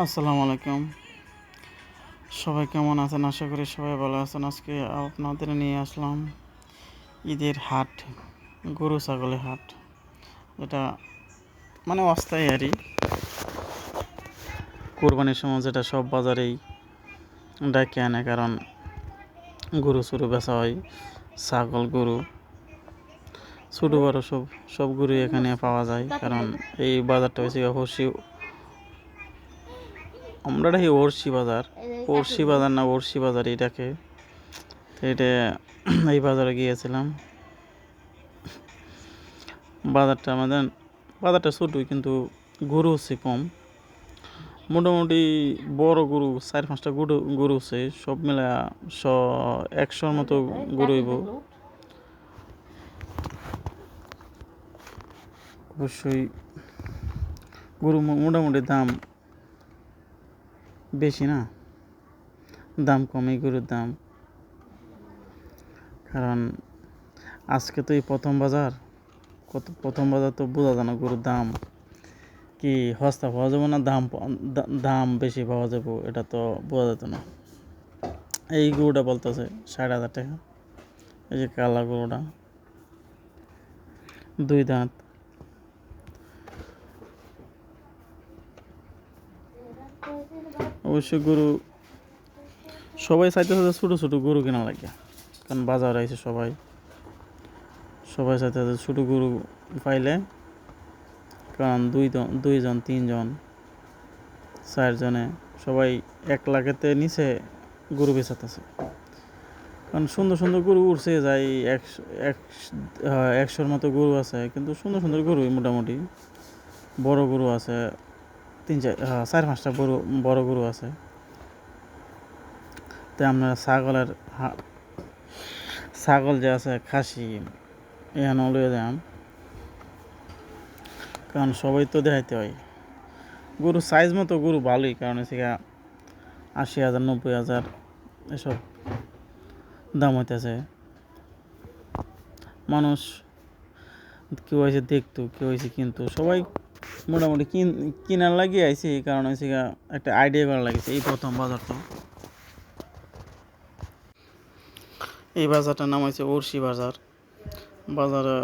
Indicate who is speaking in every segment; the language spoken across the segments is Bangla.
Speaker 1: আসসালামু আলাইকুম। সবাই কেমন আছেন? আশা করি সবাই ভালো আছেন। আজকে আপনাদের নিয়ে আসলাম ঈদের হাট, গরু ছাগলের হাট। যেটা মানে অস্থায়ী আরই কোরবানির সময় যেটা সব বাজারেই ডাকে আনে, কারণ গরু চুরু বেচা হয়, ছাগল, গরু। ছোটো বড়ো সব সব গরুই এখানে পাওয়া যায়, কারণ এই বাজারটা হচ্ছে হর্ষি আমরা এটাকে ওরসি বাজার। ওরসি বাজার না ওরসি বাজার এটাকে। এটা এই বাজারে গিয়েছিলাম। বাজারটা আমাদের বাজারটা ছোটো কিন্তু গরু হচ্ছে কম। মোটামুটি বড় গরু চার পাঁচটা গরু গরু আছে সব মিলে শ একশোর মতো গরু হইব। অবশ্যই গরু মোটামুটি দাম বেশি না। দাম কমে, গরুর দাম। কারণ আজকে তো এই প্রথম বাজার। কত প্রথম বাজার তো বোঝা যায় না গরুর দাম। কি সস্তা পাওয়া যাবে না দাম দাম বেশি পাওয়া যাবে, এটা তো বোঝা যেত না। এই গরুটা বলতেছে ষাট হাজার টাকা। এই যে কালা গরুটা। দুই দাঁত। অবশ্যই গরু সবাই চাইতেছে যে ছোটো ছোটো গরু কেনা লাগে। কারণ বাজার আইছে সবাই। সবাই চাইতে চাইতেছে ছোটো গরু পাইলে কারণ দুই দুইজন, তিনজন, চারজনে সবাই এক লাখেতে নিচে গরু বেচাতেছে। কারণ সুন্দর সুন্দর গরু উঠছে যাই একশো এক একশোর মতো গরু আছে, কিন্তু সুন্দর সুন্দর গরুই মোটামুটি। বড় গরু আছে তিন চার চার পাঁচটা গরু, বড় গরু আছে। তাই আমরা ছাগলের ছাগল যে আছে, খাসি, এখানে লয়ে যাম কারণ সবাই তো দেখাইতে হয়। গরু সাইজ মতো গরু ভালোই, কারণ হচ্ছে আশি হাজার, নব্বই হাজার এসব দাম হইতেছে। মানুষ কেউ হয়েছে দেখতো, কেউ হয়েছে কিন্তু। সবাই মোটামুটি কিন, কিনার লাগিয়ে আইছে, এই কারণে হচ্ছে একটা আইডিয়া করা লাগছে, এই প্রথম বাজার তো এই বাজারটার নাম হচ্ছে ওরসি বাজার। বাজারে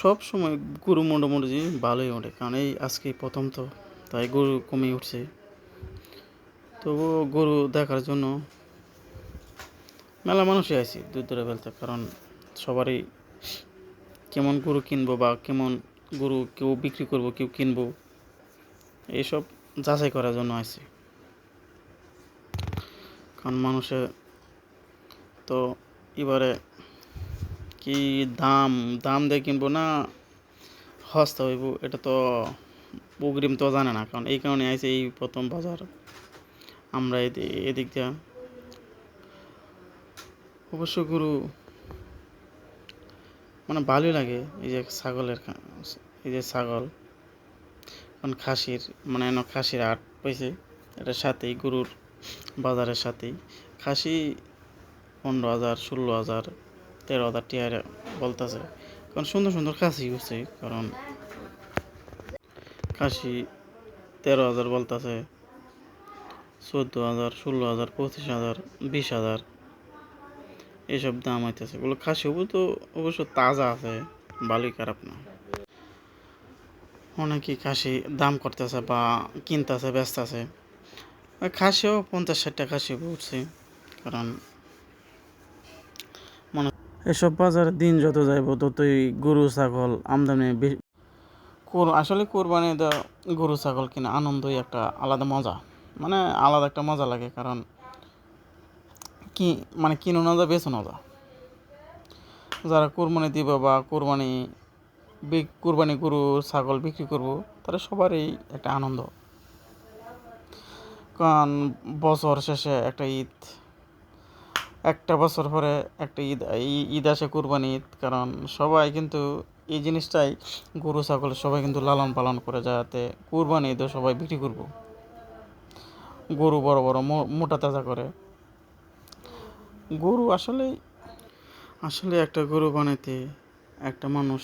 Speaker 1: সব সময় গরু মোটামুটি ভালোই ওঠে, কারণ এই আজকে প্রথম তো, তাই গরু কমে উঠছে। তবুও গরু দেখার জন্য মেলা মানুষই আইছি দূর দূরে ফেলতে, কারণ সবারই কেমন গরু কিনবো বা কেমন গরু কেউ বিক্রি করব, কেউ কিনবো এইসব যাচাই করার জন্য আসি কারণ মানুষে তো এবারে কি দাম দাম দিয়ে কিনবো না সস্তা হইব, এটা তো অগ্রিম তো জানে না। কারণ এই কারণে আইছে এই প্রথম বাজার। আমরা এদি- এদিক দিয়ে অবশ্য গরু মানে ভালোই লাগে এই যে ছাগলের এই যে ছাগল। কারণ খাসির মানে এন খাসির আট পাইছে, এটার সাথেই গরুর বাজারের সাথেই। খাসি পনেরো হাজার, ষোলো হাজার, তেরো হাজার টিয়ার বলতেছে। কারণ সুন্দর সুন্দর খাসি হচ্ছে কারণ খাসি তেরো হাজার বলতেছে, চোদ্দ হাজার, ষোলো হাজার, পঁচিশ হাজার, বিশ হাজার। এইসব দাম হইতেছে এগুলো খাসি তো অবশ্য তাজা আছে, ভালোই খারাপ না। অনেকেই খাসি দাম করতেছে বা কিনতেছে, বেচতেছে। খাসিও পঞ্চাশ ষাট টাকা খাসি উঠছে, কারণ মনে এসব বাজারে দিন যত যাইব ততই গরু, ছাগল আমদানি আসলে কোরবানি দেওয়া গরু, ছাগল কিনা আনন্দই একটা আলাদা মজা। মানে আলাদা একটা মজা লাগে, কারণ কি মানে কিনো না যা বেছো না যা যারা কোরবানি দিব বা কোরবানি কোরবানি গরু, ছাগল বিক্রি করব, তারা সবারই একটা আনন্দ। কারণ বছর শেষে একটা ঈদ, একটা বছর পরে একটা ঈদ ঈদ আসে কোরবানি ঈদ। কারণ সবাই কিন্তু এই জিনিসটাই, গরু, ছাগল সবাই কিন্তু লালন পালন করে যাতে কোরবানি ঈদও সবাই বিক্রি করব। গরু বড় বড় মোটা তাজা করে। গরু আসলে আসলে একটা গরু বানাইতে একটা মানুষ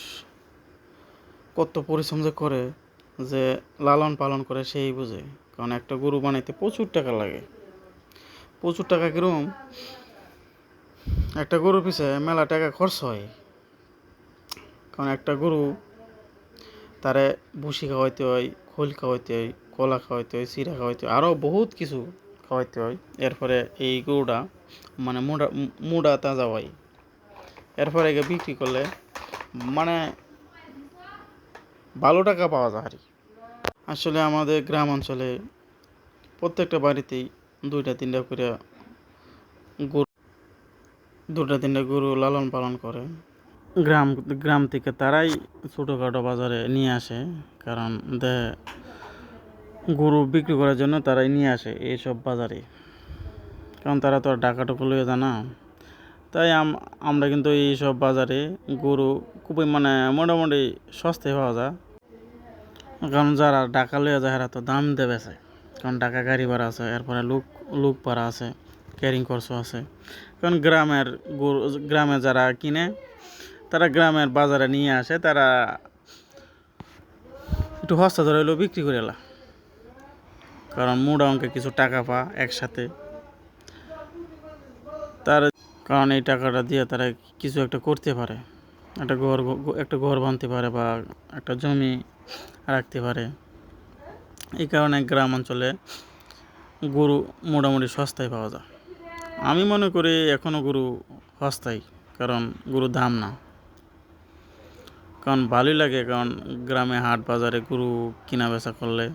Speaker 1: কত পরিশ্রম যে করে যে লালন পালন করে সেই বুঝে। কারণ একটা গরু বানাইতে প্রচুর টাকা লাগে। প্রচুর টাকা কিরম? একটা গরুর পিছে মেলা টাকা খরচ হয়। কারণ একটা গরু তারে ভুসি খাওয়াইতে হয়, খোল খাওয়াইতে হয়, কলা খাওয়াইতে হয়, চিরা খাওয়াইতে হয়, আরও বহুত কিছু খাওয়াইতে হয়। এরপরে এই গরুটা মানে মুডা মুডা তাজা হয়। এরপরে একে বিক্রি করলে মানে ভালো টাকা পাওয়া যায় আর। আসলে আমাদের গ্রাম অঞ্চলে প্রত্যেকটা বাড়িতেই দুইটা, তিনটা করে গরু দুটা তিনটা গরু লালন পালন করে। গ্রাম গ্রাম থেকে তারাই ছোটোখাটো বাজারে নিয়ে আসে, কারণ দে গরু বিক্রি করার জন্য তারাই নিয়ে আসে এইসব বাজারে। কারণ তারা তো আর টাকাটুকু লয়ে যায় না। তাই আম- আমরা কিন্তু এইসব বাজারে গরু খুবই মানে মোটামুটি সস্তায় পাওয়া যায়। কারণ যারা টাকা লইয়া যায়, এরা তো দাম দেবে বেচে। কারণ টাকা গাড়ি ভাড়া আছে, এরপরে লোক লোক ভাড়া আছে, ক্যারিং খরচ আছে। কারণ গ্রামের গরু, গ্রামে যারা কিনে, তারা গ্রামের বাজারে নিয়ে আসে, তারা একটু হস্তা ধরে বিক্রি করে কারণ মোটা অঙ্কে কিছু টাকা পা একসাথে। তার কারণ এই টাকাটা দিয়ে তারা কিছু একটা করতে পারে। একটা ঘর একটা ঘর বানতে পারে বা একটা জমি রাখতে পারে। এই কারণে গ্রাম অঞ্চলে গরু মোটামুটি সস্তায় পাওয়া যায়। আমি মনে করি এখনও গরু সস্তায়, কারণ গরু দাম না। কারণ ভালোই লাগে, কারণ গ্রামে হাট বাজারে গরু কিনা বেচা করলে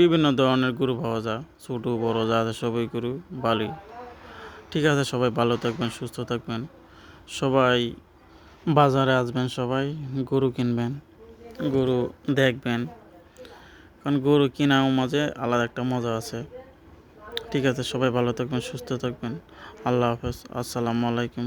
Speaker 1: বিভিন্ন ধরনের গরু পাওয়া যায়, ছোটো, বড়, যা আছে সবই গরু ভালোই ঠিক আছে, সবাই ভালো থাকবেন, সুস্থ থাকবেন। সবাই বাজারে আসবেন সবাই, গরু কিনবেন, গরু দেখবেন। কারণ গরু কেনাও মাঝে আলাদা একটা মজা আছে। ঠিক আছে, সবাই ভালো থাকবেন, সুস্থ থাকবেন। আল্লাহ হাফেজ, আসসালামু আলাইকুম।